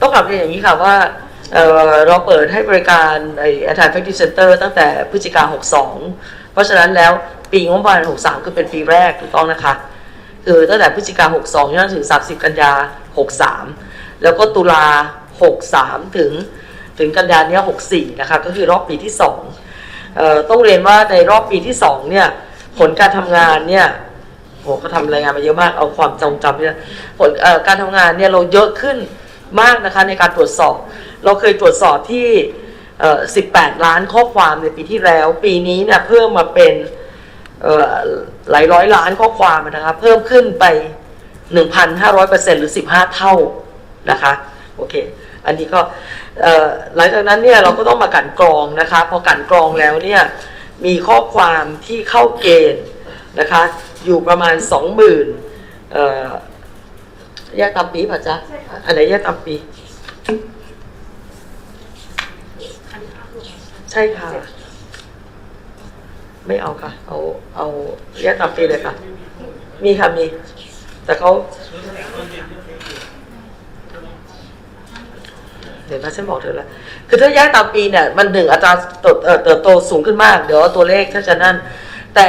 ต้องกลับเรียนอย่างนี้ค่ะว่าเเราเปิดให้บริการไอ้ Anti Infective Center ตั้งแต่พฤศจิกา62 เพราะฉะนั้นแล้วปีงบประมาณ63 คือเป็นปีแรกถูกต้องนะคะ คือตั้งแต่พฤศจิกา62จนถึง 30 กันยา 63 แล้วก็ตุลา 63 ถึงถึงกันยานี้64 นะคะ ก็คือรอบปีที่2เอ่อต้องเรียนว่าในรอบปีที่ 2 เนี่ย ผลการทำงานเนี่ยโหก็ทำรายงานมาเยอะมาก เอาความจำจำเนี่ย ผลการทำงานเนี่ยเราเยอะขึ้น มากนะคะในการตรวจสอบ เราเคยตรวจสอบที่ 18 ล้านข้อความในปีที่แล้ว ปีนี้เนี่ยเพิ่มมาเป็นหลายร้อยล้านข้อความนะคะเพิ่มขึ้นไป 1,500%หรือ 15 เท่านะคะโอเคอันนี้ก็หลังจากนั้นเนี่ยเราก็ต้องมากันกรองนะคะพอกันกรองแล้วเนี่ยมีข้อความที่เข้าเกณฑ์นะคะอยู่ประมาณ 20,000เอ่อ แยกตามปีป่ะจ๊ะอันไหนแยกตามปี ใช่ค่ะ ไม่เอาค่ะ เอา เอาแยกตามปีเลยค่ะ มีค่ะมี แต่เขาเดี๋ยวนะฉันบอกเธอแล้ว คือถ้าแยกตามปีเนี่ย มันหนึ่งอัตราเติบเอ่อเติบโตสูงขึ้นมาก เดี๋ยวตัวเลขถ้าจะนั่น แต่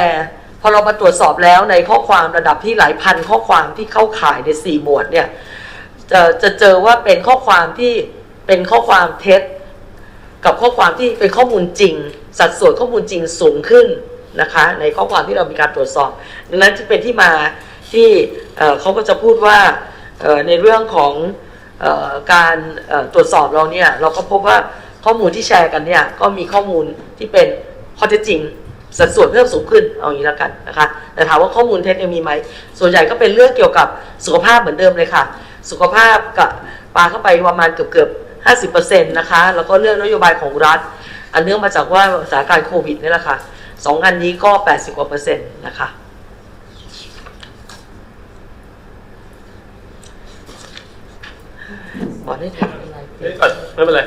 พอเรามาตรวจสอบแล้วในข้อความระดับที่หลายพันข้อความที่เข้าข่ายในสี่หมวดเนี่ยจะจะเจอว่าเป็นข้อความที่เป็นข้อความเท็จ กับข้อความที่เป็นข้อมูลจริง สัดส่วนข้อมูลจริงสูงขึ้นนะคะในข้อความที่เรามีการตรวจสอบดังนั้นจะเป็นที่มาที่เขาก็จะพูดว่าในเรื่องของออการตรวจสอบเราเนี่ยเราก็พบว่าข้อมูลที่แชร์กันเนี่ยก็มีข้อมูลที่เป็นข้อเท็จจริง สัดส่วนเพิ่มสูงขึ้นเอาอย่างนี้แล้วกันนะคะแต่ถามว่าข้อมูลเท็จยังมีไหมส่วนใหญ่ก็เป็นเรื่องเกี่ยวกับสุขภาพเหมือนเดิมเลยค่ะ สุขภาพกับปาเข้าไปประมาณเกือบเกือบ50%นะคะ แล้วก็เรื่องนโยบายของรัฐ อันเนื่องมาจากว่าสถานการณ์โควิดนี่แหละค่ะสองอันนี้ก็ 80กว่าเปอร์เซ็นต์นะคะบอกได้ทันอะไรเดี๋ยวก่อนไม่เป็นไร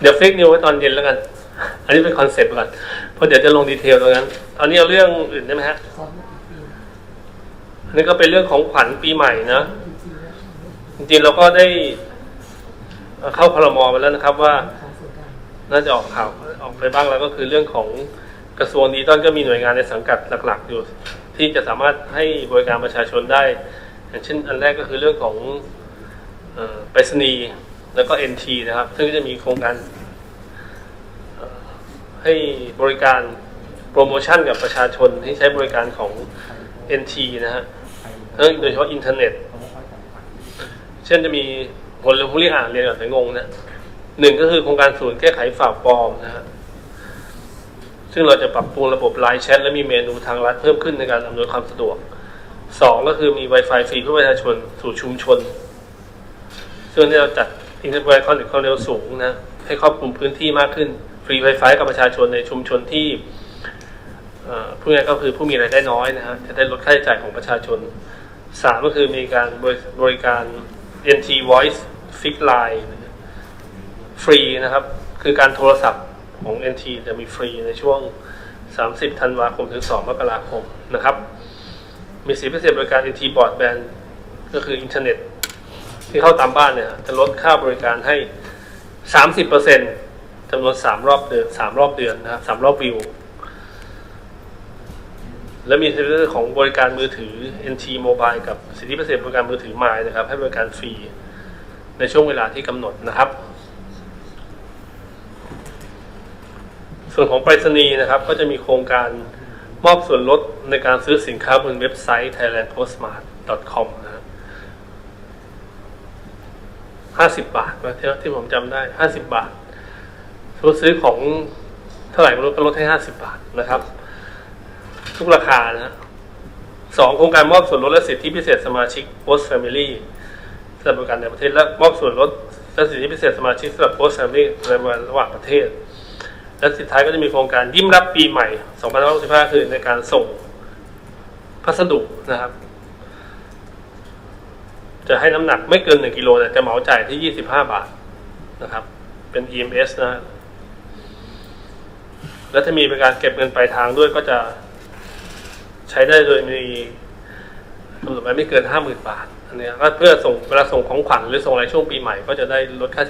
เดี๋ยวเฟกนิวไว้ตอนเย็นแล้วกัน อันนี้เป็นคอนเซ็ปต์ก่อน ราะเดี๋ยวจะลงดีเทลตรงนั้นตอนนี้เอาเรื่องอื่นได้ไหมฮะนนี้ก็เป็นเรื่องของขวัญปีใหม่นะจริงๆเราก็ได้เข้าพลมไปแล้วนะครับว่า น่าจะออกข่าวออกไปบ้างแล้วก็คือเรื่องของกระทรวงดิจิตอลก็มีหน่วยงานในสังกัดหลัก ๆ อยู่ ที่จะสามารถให้บริการประชาชนได้ อย่างเช่น อันแรกก็คือเรื่องของออไปรษณีย์แล้วก็ NT นะครับ ซึ่งก็จะมีโครงการ ให้บริการโปรโมชั่นกับประชาชนที่ใช้บริการของ NT นะฮะโดยเฉพาะอินเทอร์เน็ต เช่นจะมีคนเรียนผู้เรียนอ่านเรียนก่อนแต่งงนะหนึ่งก็คือโครงการศูนย์แก้ไขฝากปลอมนะฮะซึ่งเราจะปรับปรุงระบบไลน์แชทและมีเมนูทางลัดเพิ่มขึ้นในการอำนวยความสะดวกสองก็คือมี Wi-Fi ฟรีเพื่อประชาชนสู่ชุมชน ซึ่งนี่เราจัดอินเทอร์เน็ตความเร็วสูงนะ ให้ครอบคลุมพื้นที่มากขึ้น ฟรี Wi-Fi กับประชาชนในชุมชนที่เอ่อพูดง่ายๆก็คือผู้มีรายได้น้อยนะฮะจะได้ลดค่าใช้จ่ายของประชาชนสามก็คือมีการบริการ NT Voice Fix Line ฟรีนะครับ คือการโทรศัพท์ของ NT จะมีฟรีในช่วง 30 ธันวาคมถึง 2 มกราคมนะครับ มีสิทธิพิเศษบริการ NT Broadband ก็คืออินเทอร์เน็ตที่เข้าตามบ้านเนี่ย จะลดค่าบริการให้ 30% จำนวน3รอบเดือน3รอบเดือนนะครับ3รอบวิว และมีสิทธิพิเศษของบริการมือถือ NT Mobile กับสิทธิพิเศษบริการมือถือ My นะครับ ให้บริการฟรีในช่วงเวลาที่กำหนดนะครับ ส่วนของไปรษณีย์นะครับ ก็จะมีโครงการมอบส่วนลดในการซื้อสินค้าบนเว็บไซต์ thailandpostmart.com นะครับ50 บาทนะที่ที่ผมจำได้ 50 บาท สมมติซื้อของเท่าไหร่ไม่รู้ก็ลดให้50บบาทนะครับ ทุกราคานะฮะสองโครงการมอบส่วนลดและสิทธิพิเศษสมาชิก Post Family สำหรับบริการในประเทศและมอบส่วนลดและสิทธิพิเศษสมาชิกสำหรับ Post Family ในระหว่างประเทศ และสุดท้ายก็จะมีโครงการยิ้มรับปีใหม่ 2565 คือในการส่งพัสดุนะครับ จะให้น้ำหนักไม่เกิน 1 กิโลแต่จะเหมาจ่ายที่ 25 บาทนะครับ เป็น EMS นะ และถ้ามีบริการเก็บเงินปลายทางด้วยก็จะใช้ได้โดยมีกำหนดไว้ไม่เกินห้าหมื่นบาทอันนี้ก็เพื่อส่งเวลาส่งของขวัญหรือส่งอะไรช่วงปีใหม่ก็จะได้ลดค่า